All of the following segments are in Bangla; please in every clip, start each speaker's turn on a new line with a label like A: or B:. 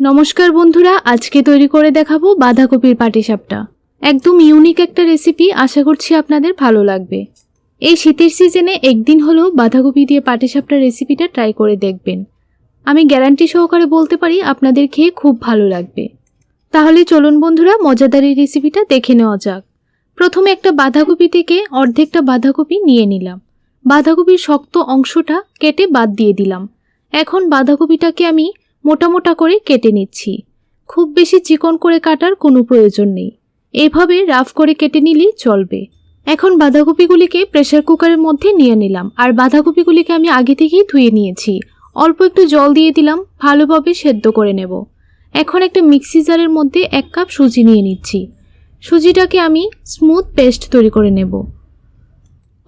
A: নমস্কার বন্ধুরা, আজকে তৈরি করে দেখাবো বাঁধাকপির পাটিসাপটা। একদম ইউনিক একটা রেসিপি আশা করছি আপনাদের ভালো লাগবে। এই শীতের সিজনে একদিন হলেও বাঁধাকপি দিয়ে পাটিসাপটা রেসিপিটা ট্রাই করে দেখবেন। আমি গ্যারান্টি সহকারে বলতে পারি, আপনাদের খেয়ে খুব ভালো লাগবে। তাহলে চলুন বন্ধুরা, মজাদার এই রেসিপিটা দেখে নেওয়া যাক। প্রথমে একটা বাঁধাকপি থেকে অর্ধেকটা বাঁধাকপি নিয়ে নিলাম। বাঁধাকপির শক্ত অংশটা কেটে বাদ দিয়ে দিলাম। এখন বাঁধাকপিটাকে আমি মোটা মোটা করে কেটে নিচ্ছি। খুব বেশি চিকন করে কাটার কোনো প্রয়োজন নেই। এভাবে রাফ করে কেটে নিলেই চলবে। এখন বাঁধাকপিগুলিকে প্রেসার কুকারের মধ্যে নিয়ে নিলাম। আর বাঁধাকপিগুলিকে আমি আগে থেকেই ধুয়ে নিয়েছি। অল্প একটু জল দিয়ে দিলাম, ভালোভাবে সেদ্ধ করে নেব। এখন একটা মিক্সি জারের মধ্যে এক কাপ সুজি নিয়ে নিচ্ছি। সুজিটাকে আমি স্মুথ পেস্ট তৈরি করে নেব।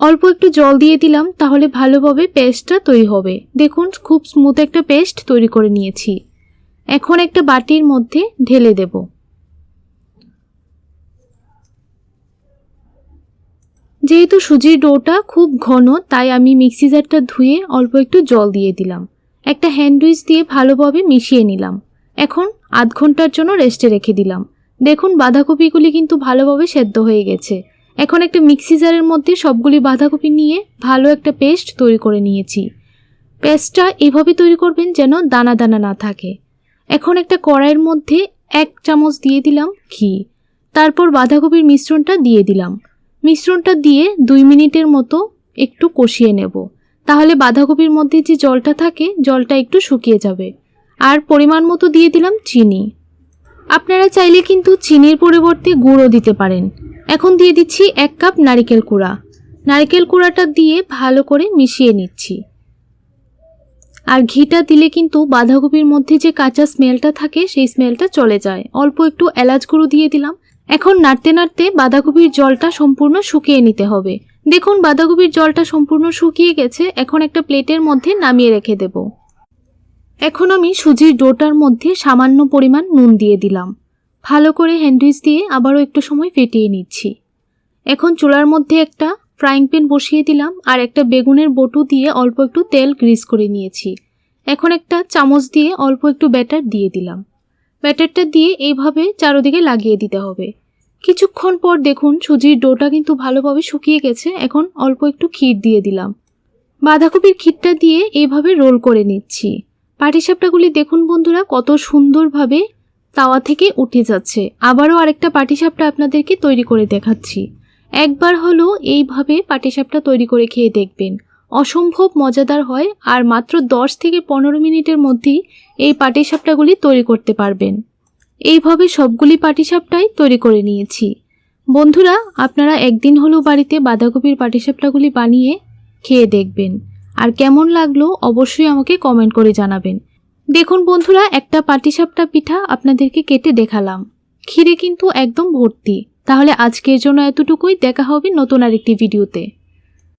A: অল্প একটু জল দিয়ে দিলাম, তাহলে ভালোভাবে পেস্টটা তৈরি হবে। দেখুন, খুব স্মুথ একটা পেস্ট তৈরি করে নিয়েছি। এখন একটা বাটির মধ্যে ঢেলে দেব। যেহেতু সুজির ডোটা খুব ঘন, তাই আমি মিক্সি জারটা ধুয়ে অল্প একটু জল দিয়ে দিলাম। একটা হ্যান্ডউইচ দিয়ে ভালোভাবে মিশিয়ে নিলাম। এখন আধ ঘণ্টার জন্য রেস্টে রেখে দিলাম। দেখুন, বাঁধাকপিগুলি কিন্তু ভালোভাবে সেদ্ধ হয়ে গেছে। এখন একটা মিক্সি জারের মধ্যে সবগুলি বাঁধাকপি নিয়ে ভালো একটা পেস্ট তৈরি করে নিয়েছি। পেস্টটা এভাবে তৈরি করবেন যেন দানা দানা না থাকে। এখন একটা কড়াইয়ের মধ্যে এক চামচ দিয়ে দিলাম ঘি। তারপর বাঁধাকপির মিশ্রণটা দিয়ে দিলাম। মিশ্রণটা দিয়ে দুই মিনিটের মতো একটু কষিয়ে নেব। তাহলে বাঁধাকপির মধ্যে যে জলটা থাকে, জলটা একটু শুকিয়ে যাবে। আর পরিমাণ মতো দিয়ে দিলাম চিনি। আপনারা চাইলে কিন্তু চিনির পরিবর্তে গুঁড়ো দিতে পারেন। এখন দিয়ে দিচ্ছি এক কাপ নারিকেল কুড়া। নারিকেল কুড়াটা দিয়ে ভালো করে মিশিয়ে নিচ্ছি। আর ঘিটা দিলে কিন্তু বাঁধাকপির মধ্যে যে কাঁচা স্মেলটা থাকে, সেই স্মেলটা চলে যায়। অল্প একটু এলাচ গুঁড়ো দিয়ে দিলাম। এখন নাড়তে নাড়তে বাঁধাকপির জলটা সম্পূর্ণ শুকিয়ে নিতে হবে। দেখুন, বাঁধাকপির জলটা সম্পূর্ণ শুকিয়ে গেছে। এখন একটা প্লেটের মধ্যে নামিয়ে রেখে দেব। এখন আমি সুজির ডোটার মধ্যে সামান্য পরিমাণ নুন দিয়ে দিলাম। ভালো করে হ্যান্ডউইচ দিয়ে আবারও একটু সময় ফেটিয়ে নিচ্ছি। এখন চুলার মধ্যে একটা ফ্রাইং প্যান বসিয়ে দিলাম আর একটা বেগুনের বটু দিয়ে অল্প একটু তেল গ্রিস করে নিয়েছি। এখন একটা চামচ দিয়ে অল্প একটু ব্যাটার দিয়ে দিলাম। ব্যাটারটা দিয়ে এইভাবে চারোদিকে লাগিয়ে দিতে হবে। কিছুক্ষণ পর দেখুন সুজির ডোটা কিন্তু ভালোভাবে শুকিয়ে গেছে। এখন অল্প একটু ক্ষীর দিয়ে দিলাম। বাঁধাকপির ক্ষীরটা দিয়ে এইভাবে রোল করে নিচ্ছি। পাটিসাপটাগুলি দেখুন বন্ধুরা, কত সুন্দরভাবে তাওয়া থেকে উঠে যাচ্ছে। আবারও আরেকটা পাটিসাপটা আপনাদেরকে তৈরি করে দেখাচ্ছি। একবার হলো এইভাবে পাটিসাপটা তৈরি করে খেয়ে দেখবেন। অসম্ভব মজাদার হয় আর মাত্র দশ থেকে পনেরো মিনিটের মধ্যেই এই পাটিসাপটাগুলি তৈরি করতে পারবেন। এইভাবে সবগুলি পাটিসাপটাই তৈরি করে নিয়েছি। বন্ধুরা, আপনারা একদিন হলেও বাড়িতে বাঁধাকপির পাটিসাপটাগুলি বানিয়ে খেয়ে দেখবেন। আর কেমন লাগল অবশ্যই আমাকে কমেন্ট করে জানাবেন। দেখুন বন্ধুরা, একটা পাটিসাপটা পিঠা আপনাদেরকে কেটে দেখালাম। ক্ষীরে কিন্তু একদম ভর্তি। তাহলে আজকের জন্য এতটুকুই। দেখা হবে নতুন আরেকটি ভিডিওতে।